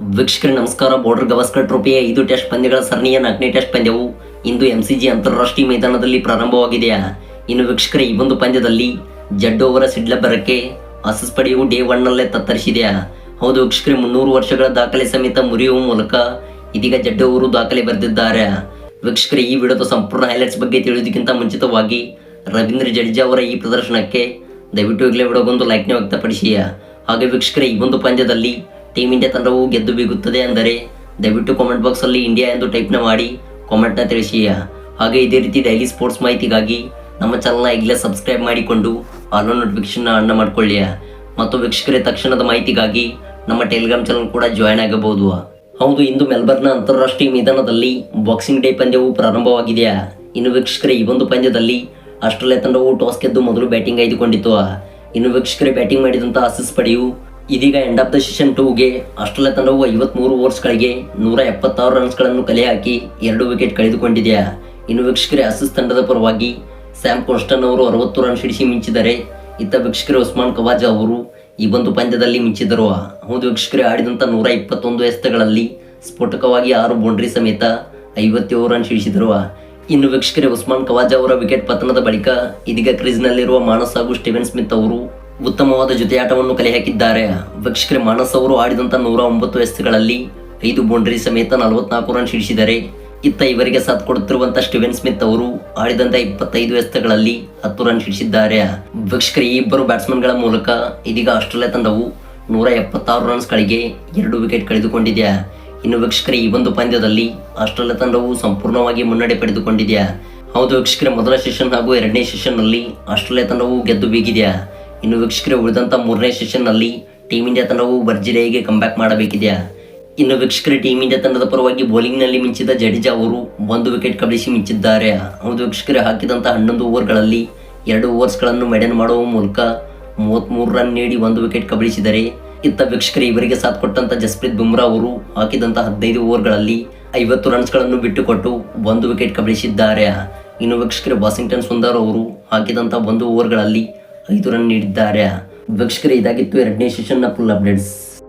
ವೀಕ್ಷಕರೇ, ನಮಸ್ಕಾರ. ಬಾರ್ಡರ್ ಗವಾಸ್ಕರ್ ಟ್ರೋಫಿಯ ಐದು ಟೆಸ್ಟ್ ಪಂದ್ಯಗಳ ಸರಣಿಯ ನಾಲ್ಕನೇ ಟೆಸ್ಟ್ ಪಂದ್ಯವು ಇಂದು ಎಂಸಿಜಿ ಅಂತಾರಾಷ್ಟ್ರೀಯ ಮೈದಾನದಲ್ಲಿ ಪ್ರಾರಂಭವಾಗಿದೆಯಾ? ಇನ್ನು ವೀಕ್ಷಕರ, ಈ ಒಂದು ಪಂದ್ಯದಲ್ಲಿ ಜಡ್ ಓವರ ಸಿಡ್ಲಬ್ಬರಕ್ಕೆ ಆಸಸ್ ಪಡೆಯುವ ಡೇ ಒನ್ನಲ್ಲೇ ತತ್ತರಿಸಿದೆಯಾ? ಹೌದು ವೀಕ್ಷಕರೇ, ಮುನ್ನೂರು ವರ್ಷಗಳ ದಾಖಲೆ ಸಮೇತ ಮುರಿಯುವ ಮೂಲಕ ಇದೀಗ ಜಡ್ ಓವರು ದಾಖಲೆ ಬರೆದಿದ್ದಾರೆ. ವೀಕ್ಷಕರೇ, ಈ ವಿಡಿಯೋದ ಸಂಪೂರ್ಣ ಹೈಲೈಟ್ಸ್ ಬಗ್ಗೆ ತಿಳಿಯೋದಕ್ಕಿಂತ ಮುಂಚಿತವಾಗಿ ರವೀಂದ್ರ ಜಡೇಜಾ ಅವರ ಈ ಪ್ರದರ್ಶನಕ್ಕೆ ದಯವಿಟ್ಟು ಈಗಲೇ ವಿಡಿಯೋಗೊಂದು ಲೈಕ್ನ ವ್ಯಕ್ತಪಡಿಸಿಯಾ. ಹಾಗೆ ವೀಕ್ಷಕರೇ, ಈ ಒಂದು ಪಂದ್ಯದಲ್ಲಿ ಟೀಮ್ ಇಂಡಿಯಾ ತಂಡವು ಗೆದ್ದು ಬೀಗುತ್ತದೆ ಅಂದರೆ ದಯವಿಟ್ಟು ಕಾಮೆಂಟ್ ಬಾಕ್ಸಲ್ಲಿ ಇಂಡಿಯಾ ಎಂದು ಟೈಪ್ನ ಮಾಡಿ ಕಾಮೆಂಟ್ನ ತಿಳಿಸಿ. ಹಾಗೆ ಇದೇ ರೀತಿ ಡೈಲಿ ಸ್ಪೋರ್ಟ್ಸ್ ಮಾಹಿತಿಗಾಗಿ ನಮ್ಮ ಚಾನಲ್ನ ಈಗಲೇ ಸಬ್ಸ್ಕ್ರೈಬ್ ಮಾಡಿಕೊಂಡು ಆಲ್ ನೋಟಿಫಿಕೇಶನ್ ಆನ್ ಮಾಡ್ಕೊಳ್ಳಿ. ಮತ್ತು ವೀಕ್ಷಕರೇ, ತಕ್ಷಣದ ಮಾಹಿತಿಗಾಗಿ ನಮ್ಮ ಟೆಲಿಗ್ರಾಮ್ ಚಾನಲ್ ಕೂಡ ಜಾಯ್ನ್ ಆಗಬಹುದು. ಹೌದು, ಇಂದು ಮೆಲ್ಬರ್ನ್ನ ಅಂತಾರಾಷ್ಟ್ರೀಯ ಮೈದಾನದಲ್ಲಿ ಬಾಕ್ಸಿಂಗ್ ಡೇ ಪಂದ್ಯವು ಪ್ರಾರಂಭವಾಗಿದೆಯಾ ಇನ್ನು ವೀಕ್ಷಕರೇ, ಈ ಒಂದು ಪಂದ್ಯದಲ್ಲಿ ಆಸ್ಟ್ರೇಲಿಯಾ ತಂಡವು ಟಾಸ್ ಗೆದ್ದು ಮೊದಲು ಬ್ಯಾಟಿಂಗ್ ಆಯ್ದುಕೊಂಡಿತ್ತು. ಇನ್ನು ವೀಕ್ಷಕರೇ ಬ್ಯಾಟಿಂಗ್ ಮಾಡಿದಂಥ ಆಸಿಸ್ ಪಡೆಯು ಇದೀಗ ಎಂಡ್ ಆಫ್ ದ ಸೆಷನ್ ಟೂಗೆ ಆಸ್ಟ್ರೇಲಿಯಾ ತಂಡವು ಐವತ್ಮೂರು ಓವರ್ಸ್ಗಳಿಗೆ ನೂರ ಎಪ್ಪತ್ತಾರು ರನ್ಸ್ಗಳನ್ನು ಕಲೆ ಹಾಕಿ ಎರಡು ವಿಕೆಟ್ ಕಳೆದುಕೊಂಡಿದೆಯಾ ಇನ್ನು ವೀಕ್ಷಕರೇ ಅಸಿಸ್ ತಂಡದ ಪರವಾಗಿ ಸ್ಯಾಮ್ ಕೋಸ್ಟನ್ ಅವರು ಅರವತ್ತು ರನ್ ಸಿಡಿಸಿ ಮಿಂಚಿದರೆ ಇತ್ತ ವೀಕ್ಷಕರೇ, ಉಸ್ಮಾನ್ ಕವಾಜ ಅವರು ಈ ಒಂದು ಪಂದ್ಯದಲ್ಲಿ ಮಿಂಚಿದರು ಹೌದು ವೀಕ್ಷಕರೇ ಆಡಿದಂಥ ನೂರ ಇಪ್ಪತ್ತೊಂದು ಎಸೆತಗಳಲ್ಲಿ ಸ್ಫೋಟಕವಾಗಿ ಆರು ಬೌಂಡ್ರಿ ಸಮೇತ ಐವತ್ತೇಳು ರನ್ ಸಿಡಿಸಿದರು ಇನ್ನು ವೀಕ್ಷಕರೇ, ಉಸ್ಮಾನ್ ಕವಾಜ ಅವರ ವಿಕೆಟ್ ಪತನದ ಬಳಿಕ ಇದೀಗ ಕ್ರೀಸ್ನಲ್ಲಿರುವ ಮಾನಸ್ ಹಾಗೂ ಸ್ಟೀವೆನ್ ಸ್ಮಿತ್ ಅವರು ಉತ್ತಮವಾದ ಜೊತೆಯಾಟವನ್ನು ಕಲೆ ಹಾಕಿದ್ದಾರೆ ವೀಕ್ಷಕರೇ, ಮಾನಸ್ ಅವರು ಆಡಿದಂಥ ನೂರ ಒಂಬತ್ತು ಎಸ್ಗಳಲ್ಲಿ ಐದು ಬೌಂಡ್ರಿ ಸಮೇತ ನಲವತ್ನಾಲ್ಕು ರನ್ ಸಿಡಿಸಿದ್ದಾರೆ ಇತ್ತ ಇವರಿಗೆ ಸಾಥ್ ಕೊಡುತ್ತಿರುವಂತ ಸ್ಟಿವೆನ್ ಸ್ಮಿತ್ ಅವರು ಆಡಿದಂತ ಇಪ್ಪತ್ತೈದು ಎಸೆತಗಳಲ್ಲಿ ಹತ್ತು ರನ್ ಸಿಡಿಸಿದ್ದಾರೆ ವೀಕ್ಷಕರ, ಈ ಇಬ್ಬರು ಬ್ಯಾಟ್ಸ್ಮನ್ಗಳ ಮೂಲಕ ಇದೀಗ ಆಸ್ಟ್ರೇಲಿಯಾ ತಂಡವು ನೂರ ಎಪ್ಪತ್ತಾರು ರನ್ಸ್ಗಳಿಗೆ ಎರಡು ವಿಕೆಟ್ ಕಳೆದುಕೊಂಡಿದೆ. ಇನ್ನು ವೀಕ್ಷಕರ, ಈ ಒಂದು ಪಂದ್ಯದಲ್ಲಿ ಆಸ್ಟ್ರೇಲಿಯಾ ತಂಡವು ಸಂಪೂರ್ಣವಾಗಿ ಮುನ್ನಡೆ ಪಡೆದುಕೊಂಡಿದೆ. ಹೌದು ವೀಕ್ಷಕರ, ಮೊದಲ ಸೆಷನ್ ಹಾಗೂ ಎರಡನೇ ಸೆಷನ್ನಲ್ಲಿ ಆಸ್ಟ್ರೇಲಿಯಾ ತಂಡವು ಗೆದ್ದು ಬೀಗಿದೆ. ಇನ್ನು ವೀಕ್ಷಕರೇ ಉಳಿದಂಥ ಮೂರನೇ ಸೆಷನ್ನಲ್ಲಿ ಟೀಮ್ ಇಂಡಿಯಾ ತಂಡವು ಭರ್ಜರಿಯಾಗಿ ಕಂಬ್ಯಾಕ್ ಮಾಡಬೇಕಿದೆಯಾ? ಇನ್ನು ವೀಕ್ಷಕರ ಟೀಮ್ ಇಂಡಿಯಾ ತಂಡದ ಪರವಾಗಿ ಬೌಲಿಂಗ್ನಲ್ಲಿ ಮಿಂಚಿದ ಜಡೇಜಾ ಅವರು ಒಂದು ವಿಕೆಟ್ ಕಬಳಿಸಿ ಮಿಂಚಿದ್ದಾರೆ. ಹೌದು ವೀಕ್ಷಕರು ಹಾಕಿದಂಥ ಹನ್ನೊಂದು ಓವರ್ಗಳಲ್ಲಿ ಎರಡು ಓವರ್ಸ್ಗಳನ್ನು ಮೆಡನ್ ಮಾಡುವ ಮೂಲಕ ಮೂವತ್ತ್ಮೂರು ರನ್ ನೀಡಿ ಒಂದು ವಿಕೆಟ್ ಕಬಳಿಸಿದರೆ, ಇತ್ತ ವೀಕ್ಷಕರು, ಇವರಿಗೆ ಸಾಥ್ ಕೊಟ್ಟಂತ ಜಸ್ಪ್ರೀತ್ ಬುಮ್ರಾ ಅವರು ಹಾಕಿದಂಥ ಹದಿನೈದು ಓವರ್ಗಳಲ್ಲಿ ಐವತ್ತು ರನ್ಸ್ಗಳನ್ನು ಬಿಟ್ಟುಕೊಟ್ಟು ಒಂದು ವಿಕೆಟ್ ಕಬಳಿಸಿದ್ದಾರೆ. ಇನ್ನು ವೀಕ್ಷಕರು, ವಾಷಿಂಗ್ಟನ್ ಸುಂದರ್ ಅವರು ಹಾಕಿದಂಥ ಒಂದು ಓವರ್ಗಳಲ್ಲಿ ಐದು ರನ್ ನೀಡಿದ್ದಾರೆ. ವೀಕ್ಷಕರೇ ಇದಾಗಿತ್ತು ಎರಡನೇ ಸೆಷನ್ನ ಫುಲ್ ಅಪ್ಡೇಟ್ಸ್